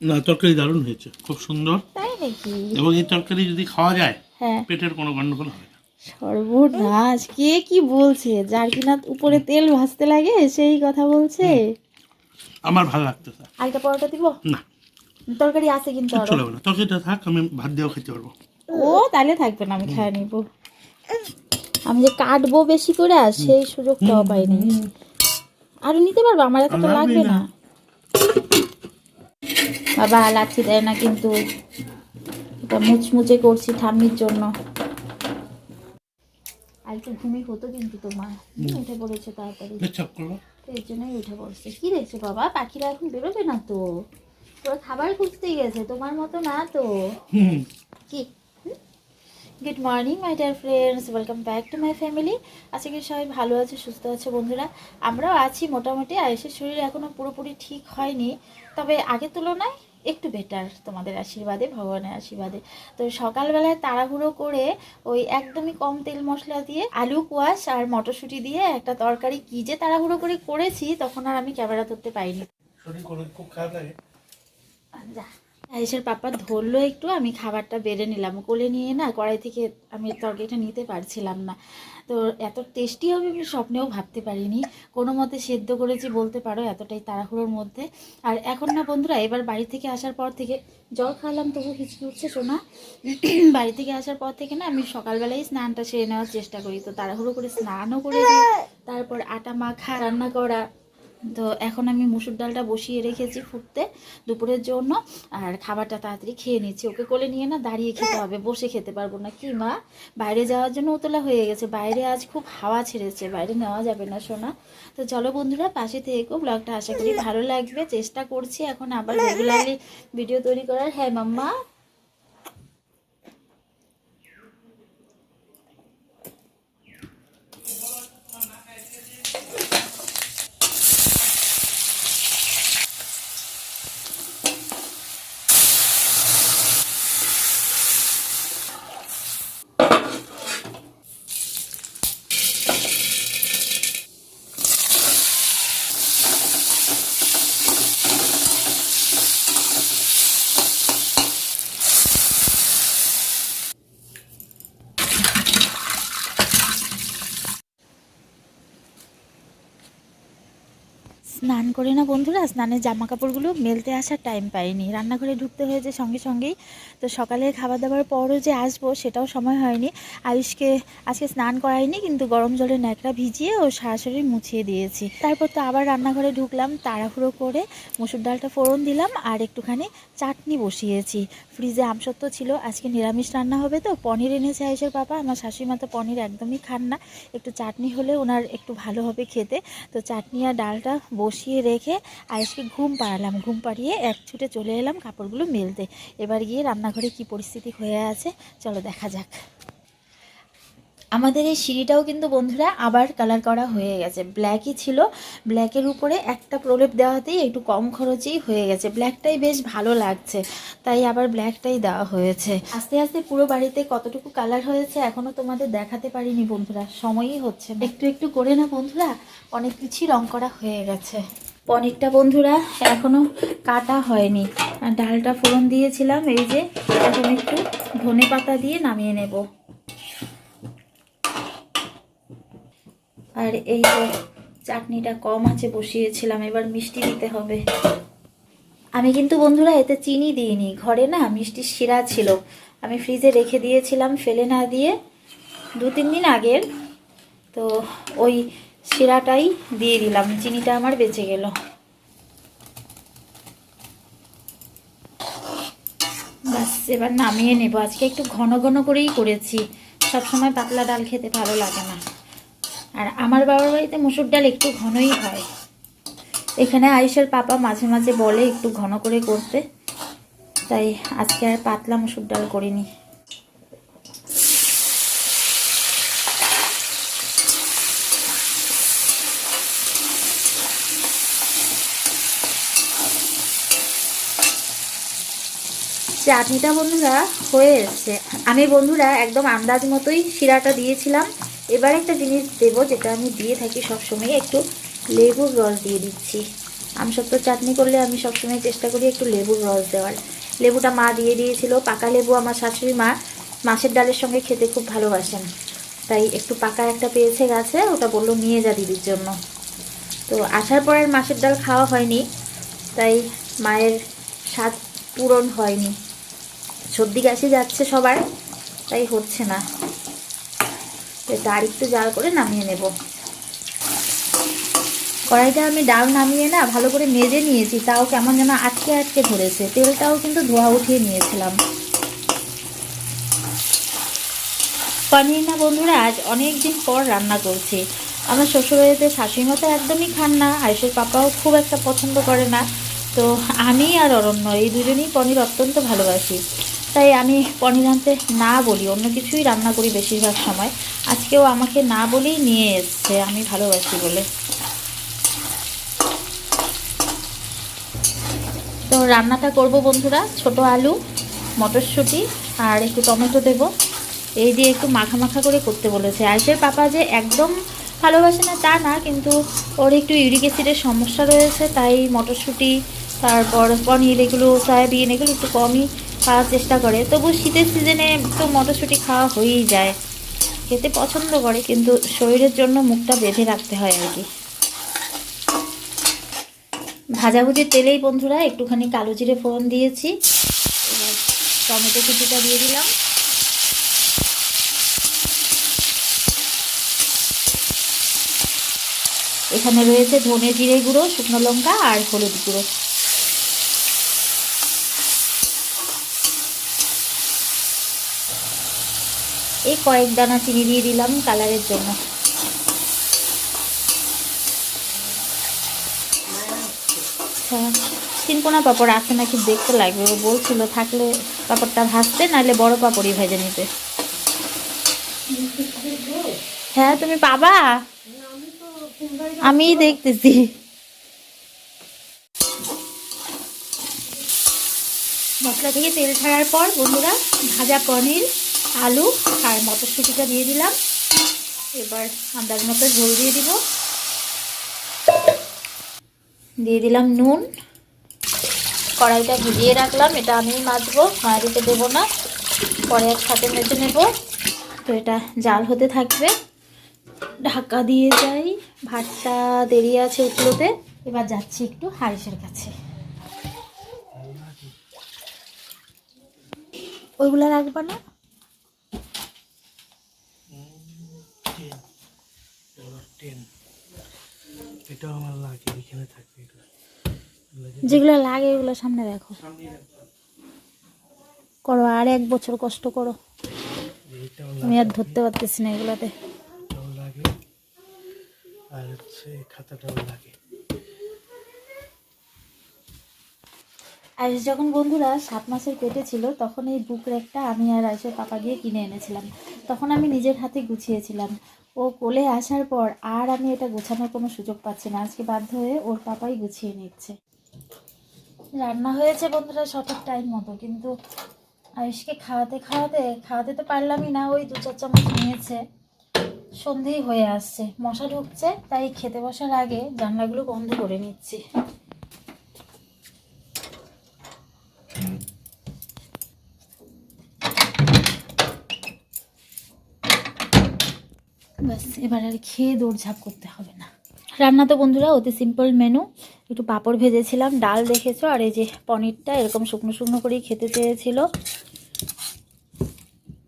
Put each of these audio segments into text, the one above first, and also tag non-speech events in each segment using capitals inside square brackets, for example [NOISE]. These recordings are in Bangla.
না তরকারি দারুণ হয়েছে খুব সুন্দর। এবং এই তরকারি যদি খাওয়া যায় হ্যাঁ। পেটের কোনো গন্ডগোল হবে না। সর্বনাশ কে কি বলছে? যার কিনা উপরে তেল ভাজতে লাগে সেই কথা বলছে। আমার ভালো লাগতেছে আরেকটা পরোটা দিব? না। তরকারি আছে কিন্তু আরও। চলে না। তরকারিটা থাক আমি ভাত দিয়েও খেতে পারব। ও তাহলে থাকবে না আমি খাই নিব। আমি যে কাটবো বেশি করে সেই সুযোগটাও পাইনি। আরও নিতে পারব? আমার এত তো লাগবে না। বাবা লাচ্ছি দেয় না কিন্তু? এটা মুচমুচে করছি ঠাম্মির জন্য। আজকে ঘুমি হতো কিন্তু তোমার। উঠে পড়েছে তাড়াতাড়ি? এই জন্যই উঠে পড়ছে। কি দেখছ বাবা? পাখিরা এখন বেরোবে না তো? ওরা খাবার খুঁজতেই গেছে তোমার মতো না তো? কি good morning my dear friends welcome back to my family আজকে করি সবাই ভালো আছে সুস্থ আছে বন্ধুরা। আমরাও আছি মোটামুটি। আয়েসের শরীর এখনও পুরোপুরি ঠিক হয়নি। তবে আগের তুলনায় একটু বেটার তোমাদের আশীর্বাদে ভগবানের আশীর্বাদে। তো সকালবেলায় তাড়াহুড়ো করে ওই একদমই কম তেল মশলা দিয়ে আলু কোয়াশ আর মটরশুঁটি দিয়ে একটা তরকারি কী যে তাড়াহুড়ো করে করেছি তখন আর আমি ক্যামেরা ধরতে পাইনি শরীর খুব খারাপ লাগে? যা। আয়েশের পাপা ধরলো একটু, আমি খাবারটা বেড়ে নিলাম। কোলে নিয়ে না কড়াই থেকে আমি তরকারিটা নিতে পারছিলাম না। তো এত টেস্টি হবে আমি স্বপ্নেও ভাবতে পারিনি। কোনো মতে সেদ্ধ করেছি বলতে পারো, এতটাই তাড়াহুড়োর মধ্যে। আর এখন না বন্ধুরা, এবার বাড়ি থেকে আসার পর থেকে জল খাওয়ালাম, তবু হিচকি উঠছে শোনা বাড়ি থেকে আসার পর থেকে না আমি সকালবেলায় স্নানটা সেরে নেওয়ার চেষ্টা করি। তো তাড়াহুড়ো করে স্নানও করেছি তারপর আটা মাখা, রান্না করা তো এখন আমি মুসুর ডালটা বসিয়ে রেখেছি ফুটতে দুপুরের জন্য, আর খাবারটা তাড়াতাড়ি খেয়ে নিচ্ছি। ওকে কোলে নিয়ে না দাঁড়িয়ে খেতে হবে, বসে খেতে পারব না। কি মা? বাইরে যাওয়ার জন্য উতলা হয়ে গেছে। বাইরে আজ খুব হাওয়া ছেড়েছে, বাইরে নেওয়া যাবে না সোনা। তো চলো বন্ধুরা, পাশে থেকেও ব্লগটা আশা করি ভালো লাগবে, চেষ্টা করছি এখন আবার রেগুলারলি ভিডিও তৈরি করার। হ্যাঁ মাম্মা? স্নান করে না বন্ধুরা, স্নানের জামা কাপড়গুলো মেলতে আসার টাইম পাইনি। রান্নাঘরে ঢুকতে হয়েছে সঙ্গে সঙ্গেই। তো সকালে খাবার দাবার পরও যে আসব সেটাও সময় হয়নি। আয়ুষকে আজকে স্নান করাইনি, কিন্তু গরম জলে ন্যাকড়া ভিজিয়ে ও সরাসরি মুছিয়ে দিয়েছি। তারপর তো আবার রান্নাঘরে ঢুকলাম, তাড়াহুড়ো করে মুসুর ডালটা ফোড়ন দিলাম আর একটুখানি চাটনি বসিয়েছি। ফ্রিজে আমসত্ব ছিল, আজকে নিরামিষ রান্না হবে তো। পনির এনেছে আয়ুষের বাবা আমার শাশুড়ি মা তো পনির একদমই খান না। একটু চাটনি হলে ওনার একটু ভালো হবে খেতে। তো চাটনি আর ডালটা বসিয়ে রেখে আয়েশকে ঘুম পাড়ালাম। ঘুম পাড়িয়ে এক ছুটে চলে এলাম কাপড়গুলো মেলতে। এবার গিয়ে রান্নাঘরে কি পরিস্থিতি হয়ে আছে, চলো দেখা যাক। আমাদের এই সিঁড়িটাও কিন্তু বন্ধুরা আবার কালার করা হয়ে গেছে। ব্ল্যাকই ছিল ব্ল্যাকের উপরে একটা প্রলেপ দেওয়াতেই একটু কম খরচেই হয়ে গেছে। ব্ল্যাকটাই বেশ ভালো লাগছে, তাই আবার ব্ল্যাকটাই দেওয়া হয়েছে। আস্তে আস্তে পুরো বাড়িতে কতটুকু কালার হয়েছে এখনও তোমাদের দেখাতে পারিনি বন্ধুরা, সময়ই হচ্ছে একটু একটু করে না বন্ধুরা, অনেক কিছুই রং করা হয়ে গেছে। পনিরটা বন্ধুরা এখনও কাটা হয়নি। ডালটা ফোড়ন দিয়েছিলাম, এই যে এখন একটু ধনে পাতা দিয়ে নামিয়ে নেব। আর এই যে চাটনিটা কম আছে, বসিয়েছিলাম, এবার মিষ্টি দিতে হবে। আমি কিন্তু বন্ধুরা এতে চিনি দিইনি। ঘরে না মিষ্টির শিরা ছিল। আমি ফ্রিজে রেখে দিয়েছিলাম, ফেলে না দিয়ে দু তিন দিন আগের। তো ওই শিরাটাই দিয়ে দিলাম। চিনিটা আমার বেঁচে গেল। ব্যাস, এবার নামিয়ে নেব। আজকে একটু ঘন ঘন করেই করেছি। সবসময় পাতলা ডাল খেতে ভালো লাগে না। আর আমার বাবার বাড়িতে মুসুর ডাল একটু ঘনই হয়। এখানে আয়ুষের পাপা মাঝে মাঝে বলে একটু ঘন করে করতে। তাই আজকে আর পাতলা মুসুর ডাল করিনি। চাটনিটা বন্ধুরা হয়ে এসছে। আমি বন্ধুরা একদম আন্দাজ মতোই শিরাটা দিয়েছিলাম। এবার একটা জিনিস দেবো যেটা আমি দিয়ে থাকি সবসময়, একটু লেবুর রস দিয়ে দিচ্ছি। আমসত্ব চাটনি করলে আমি সবসময় চেষ্টা করি একটু লেবুর রস দেওয়ার। লেবুটা মা দিয়ে দিয়েছিল। পাকা লেবু আমার শাশুড়ি মা মাছের ডালের সঙ্গে খেতে খুব ভালোবাসেন। তাই একটু পাকা একটা পেয়েছে গাছে, ওটা বলল নিয়ে যা দিদির জন্য। তো আসার পর আর মাছের ডাল খাওয়া হয়নি। তাই মায়ের স্বাদ পূরণ হয়নি। সর্দি কাশি যাচ্ছে সবার, তাই হচ্ছে না। তো এটা আরেকটু জাল করে নামিয়ে নেব। কড়াইটা আমি ডাল নামিয়ে না ভালো করে মেজে নিয়েছি, তাও কেমন যেন আটকে আটকে ধরেছে। তেলটাও কিন্তু ধোয়া উঠিয়ে নিয়েছিলাম। পনির না বন্ধুরা, আজ অনেক দিন পর রান্না করছি। আমার শ্বশুরবাড়িতে শাশুড়ি মতো একদমই খান না, আয়ুষের পাপাও খুব একটা পছন্দ করে না। তো আমি আর অরণ্য, এই দুজনেই পনির অত্যন্ত ভালোবাসি। তাই আমি পনির আনতে না বলি, অন্য কিছুই রান্না করি বেশিরভাগ সময়। আজকেও আমাকে না বলেই নিয়ে এসছে, আমি ভালোবাসি বলে। তো রান্নাটা করব বন্ধুরা, ছোট আলু, মটরশুঁটি, আর একটু টমেটো দেব। এই দিয়ে একটু মাখা মাখা করে করতে বলেছে। আয়ুষের পাপা যে একদম ভালোবাসে না তা না, কিন্তু ওর একটু ইউরিক অ্যাসিডের সমস্যা রয়েছে, তাই মটরশুঁটি, তারপর পনির, এগুলো, সয়াবিন, এগুলো একটু কমই খাওয়ার চেষ্টা করে। তবু শীতের সিজনে তো মটরশুঁটি খাওয়া হয়েই যায়। খেতে পছন্দ করে, কিন্তু শরীরের জন্য মুখটা বেঁধে রাখতে হয় আর কি। ভাজাভুজির তেলেই বন্ধুরা, একটুখানি কালো জিরে ফোড়ন দিয়েছি। টমেটো কুচিটা দিয়ে দিলাম। এখানে রয়েছে ধনে জিরে গুঁড়ো, শুকনো লঙ্কা আর হলুদ গুঁড়ো। কয়েক দানা চিনি দিয়ে দিলাম কালারের জন্য। তিনকোনা পাপড় আছে নাকি দেখতে লাগবে। ও বলছিল থাকলে পাপড়টা ভাজতে, নাহলে বড় পাপড়ই ভেজে নিতে। হ্যাঁ তুমি পাবা? আমি দেখতেছি। মশলা থেকে তেল ছাড়ার পর বন্ধুরা, ভাজা পনির আলু আর মটরশুঁটিটা দিয়ে দিলাম। এবার আন্দাজ মতো ঝোল দিয়ে দিব। দিয়ে দিলাম নুন। কড়াইটা ভিজিয়ে রাখলাম, এটা আমিই মাজবো মায়াদিতে দেবো না। পরে একসাথে মেজে নেব। তো এটা জাল হতে থাকবে। ঢাকা দিয়ে যাই। ভাতটা দেরি আছে উঠলোতে। এবার যাচ্ছি একটু হারিসের কাছে। ওইগুলো রাখবা না টেন এটাও আমার লাগে এখানে থাকবে এগুলো যেগুলো লাগে ওগুলো সামনে দেখো। করো আর এক বছর কষ্ট করো। আমি আর ধরতে পারতেছি না এগুলাতে। আর হচ্ছে খাতাটাও লাগে। আয়ুষ যখন বন্ধুরা সাত মাসের পেটে ছিল তখন এই বুক র্যাকটা আমি আর আয়ুষের পাপা গিয়ে কিনে এনেছিলাম। তখন আমি নিজের হাতে গুছিয়েছিলাম। ও কোলে আসার পর আর আমি এটা গোছানোর কোনো সুযোগ পাচ্ছি না। আজকে বাধ্য হয়ে ওর পাপাই গুছিয়ে নিচ্ছে। রান্না হয়েছে বন্ধুরা সঠিক টাইম মতো। কিন্তু আয়ুষকে খাওয়াতে খাওয়াতে খাওয়াতে তো পারলামই না, ওই দু চার চামচ নিয়েছে। সন্ধেই হয়ে আসছে। মশা ঢুকছে, তাই খেতে বসার আগে জানলাগুলো বন্ধ করে নিচ্ছি। ব্যাস, এবার আর খেয়ে দৌড়ঝাঁপ করতে হবে। রান্না তো বন্ধুরা, অতি সিম্পল মেনু একটু পাঁপড় ভেজেছিলাম, ডাল দেখেছ, আর এই যে পনিরটা এরকম শুকনো শুকনো করেই খেতে চেয়েছিল।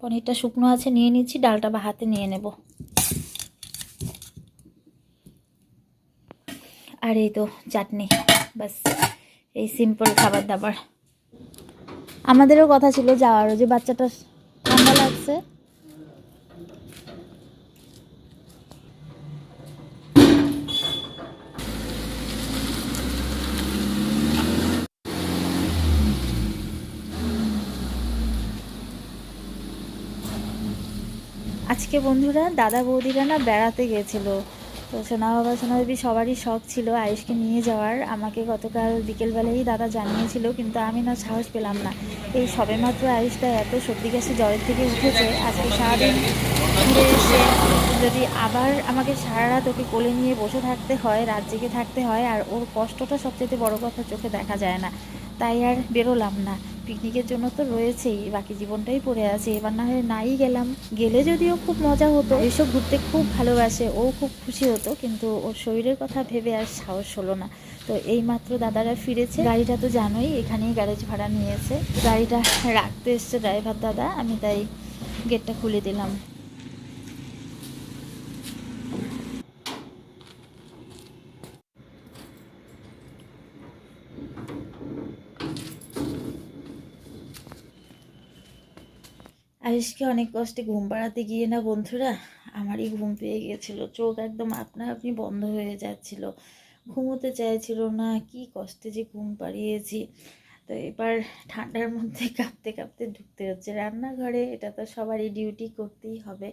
পনিরটা শুকনো আছে, নিয়ে নিচ্ছি, ডালটা বা হাতে নিয়ে নেব। আর এই তো চাটনি, ব্যাস, এই সিম্পল খাবার দাবার। আমাদেরও কথা ছিল যাওয়ারও যে বাচ্চাটা ঠান্ডা লাগছে আজকে বন্ধুরা, দাদা বৌদিরা না বেড়াতে গেছিল। তো সোনা বাবা, সোনা দেবী সবারই শখ ছিল আয়ুষকে নিয়ে যাওয়ার। আমাকে গতকাল বিকেলবেলায় দাদা জানিয়েছিল, কিন্তু আমি না সাহস পেলাম না। এই সবেমাত্র আয়ুষটা এত সর্দি কাশি জ্বরের থেকে উঠেছে, আজকে সারাদিন ঘুরে এসে যদি আবার আমাকে সারা রাত ওকে কোলে নিয়ে বসে থাকতে হয়, রাত জেগে থাকতে হয়, আর ওর কষ্টটা সবচেয়ে বড় কথা চোখে দেখা যায় না। তাই আর বেরোলাম না। পিকনিকের জন্য তো রয়েছেই, বাকি জীবনটাই পড়ে আছে। এবার না হয় নাই গেলাম। গেলে যদিও খুব মজা হতো। এসব ঘুরতে খুব ভালোবাসে, ও খুব খুশি হতো, কিন্তু ওর শরীরের কথা ভেবে আর সাহস হলো না। তো এই মাত্র দাদারা ফিরেছে। গাড়িটা তো জানোই, এখানেই গ্যারেজ ভাড়া নিয়েছে। গাড়িটা রাখতে এসছে ড্রাইভার দাদা, আমি তাই গেটটা খুলে দিলাম। আয়ুষকে অনেক কষ্টে ঘুম পাড়াতে গিয়ে না বন্ধুরা? আমারই ঘুম পেয়ে গেছিল। চোখ একদম আপনা আপনি বন্ধ হয়ে যাচ্ছিল। ঘুমোতে চাইছিল না, কি কষ্টে যে ঘুম পাড়িয়েছি। তো এবার ঠান্ডার মধ্যে [LAUGHS] কাঁপতে কাঁপতে ঢুকতে হচ্ছে রান্নাঘরে। এটা তো সবারই ডিউটি করতেই হবে।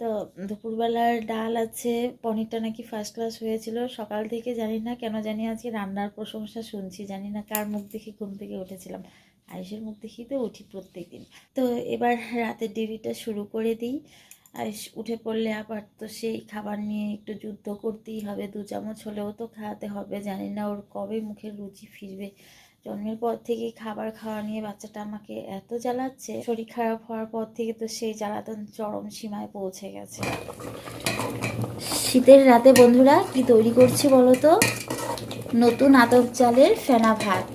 তো দুপুরবেলার ডাল আছে, পনিরটা নাকি ফার্স্ট ক্লাস হয়েছিল। সকাল থেকে জানি না, কেন জানি আজকে রান্নার প্রশংসা শুনছি। জানি না কার মুখ দেখে ঘুম থেকে উঠেছিলাম। আয়ুষের মুখ দেখেই তো উঠি প্রত্যেক দিন তো এবার রাতের ডিউটিটা শুরু করে দিই। আয়ুষ উঠে পড়লে আবার তো সেই খাবার নিয়ে একটু যুদ্ধ করতেই হবে, দু চামচ হলেও তো খাওয়াতে হবে। জানি না ওর কবে মুখের রুচি ফিরবে। জন্মের পর থেকে খাবার খাওয়া নিয়ে বাচ্চাটা আমাকে এত জ্বালাচ্ছে, শরীর খারাপ হওয়ার পর থেকে তো সেই জ্বালাতন চরম সীমায় পৌঁছে গেছে। শীতের রাতে বন্ধুরা কি তৈরি করছি বলো তো? নতুন আতপ চালের ফেনা ভাত।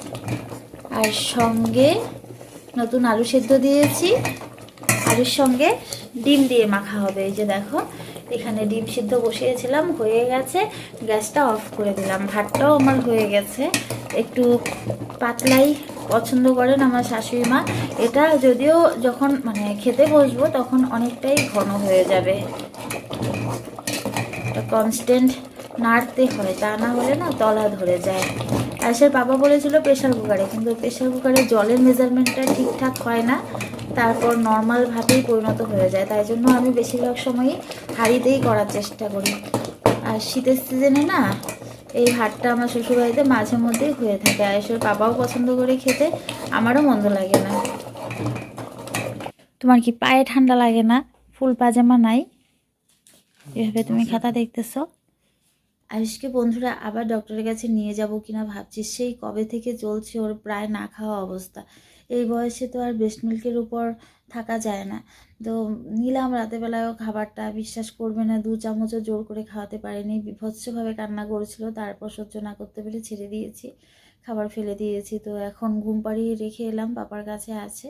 আর সঙ্গে নতুন আলু সেদ্ধ দিয়েছি। আলুর সঙ্গে ডিম দিয়ে মাখা হবে। এই যে দেখো, এখানে ডিম সিদ্ধ বসিয়েছিলাম, হয়ে গেছে। গ্যাসটা অফ করে দিলাম। ভাতটাও আমার হয়ে গেছে। একটু পাতলাই পছন্দ করেন আমার শাশুড়ি মা। এটা যদিও যখন মানে খেতে বসবো, তখন অনেকটাই ঘন হয়ে যাবে। কনস্ট্যান্ট নাড়তে হয়, তা না হলে না তলা ধরে যায়। আয়সের বাবা বলেছিল প্রেশার কুকারে কিন্তু প্রেশার কুকারে জলের মেজারমেন্টটা ঠিকঠাক হয় না, তারপর নর্মালভাবেই পরিণত হয়ে যায়। তাই জন্য আমি বেশিরভাগ সময়ই হাঁড়িতেই করার চেষ্টা করি। আর শীতের সিজনে না, এই ভাতটা আমার শ্বশুরবাড়িতে মাঝে মধ্যেই হয়ে থাকে। আয়সের বাবাও পছন্দ করে খেতে, আমারও মন্দ লাগে না। তোমার কি পায়ে ঠান্ডা লাগে না? ফুল পাজামা নাই? এভাবে তুমি খাতা দেখতেছো? আয়ুষকে, বন্ধুরা, আবার ডক্টরের কাছে নিয়ে যাব কিনা ভাবছি। সেই কবে থেকে চলছে ওর প্রায় না খাওয়া অবস্থা। এই বয়সে তো আর ব্রেস্ট মিল্কের উপর থাকা যায় না। তো নিলাম রাতেবেলায়ও খাবারটা। বিশ্বাস করবে না, দু চামচও জোর করে খাওয়াতে পারিনি। বিভৎসভাবে কান্না করেছিল। তারপর সহ্য না করতে পেরে ছেড়ে দিয়েছি। খাবার ফেলে দিয়েছি। তো এখন ঘুম পাড়িয়ে রেখে এলাম। পাপার কাছে আছে।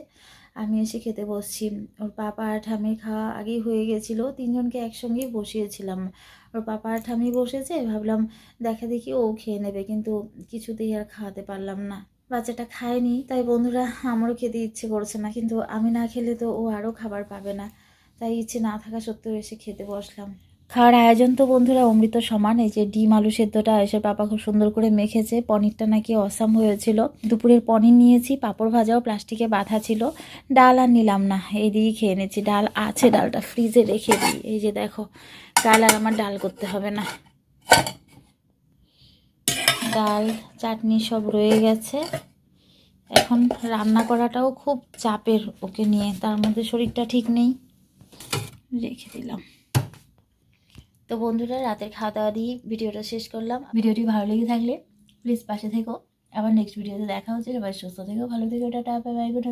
আমি এসে খেতে বসছি। ওর পাপা আর ঠামির খাওয়া আগেই হয়ে গেছিল। তিনজনকে একসঙ্গেই বসিয়েছিলাম। ওর পাপা আর ঠামি বসেছে, ভাবলাম দেখা দেখি ও খেয়ে নেবে, কিন্তু কিছুতেই আর খাওয়াতে পারলাম না। বাচ্চাটা খায়নি, তাই বন্ধুরা আমারও খেতে ইচ্ছে করছে না, কিন্তু আমি না খেলে তো ও আরও খাবার পাবে না। তাই ইচ্ছে না থাকা সত্ত্বেও এসে খেতে বসলাম। খাওয়ার আয়োজন তো বন্ধুরা অমৃত সমান, এই যে ডিম আলু সেদ্ধটা এসে পাপা খুব সুন্দর করে মেখেছে। পনিরটা নাকি অসাম হয়েছিল। দুপুরের পনির নিয়েছি, পাঁপড় ভাজাও প্লাস্টিকে বাঁধা ছিল। ডাল আর নিলাম না, এই দিয়েই খেয়ে নিচ্ছি ডাল আছে, ডালটা ফ্রিজে রেখে দিই। এই যে দেখো, ডাল আর আমার ডাল করতে হবে না। ডাল, চাটনি সব রয়ে গেছে। এখন রান্না করাটাও খুব চাপের ওকে নিয়ে, তার মধ্যে শরীরটা ঠিক নেই। রেখে দিলাম। তো বন্ধুরা, রাতের খাওয়া দাওয়া দিয়ে ভিডিওটা শেষ করলাম। ভিডিওটি ভালো লেগে থাকলে প্লিজ পাশে থেকো। আবার নেক্সট ভিডিওতে দেখা হচ্ছে। সবাই সুস্থ থেকো, ভালো থেকো, টাটা বাই গুড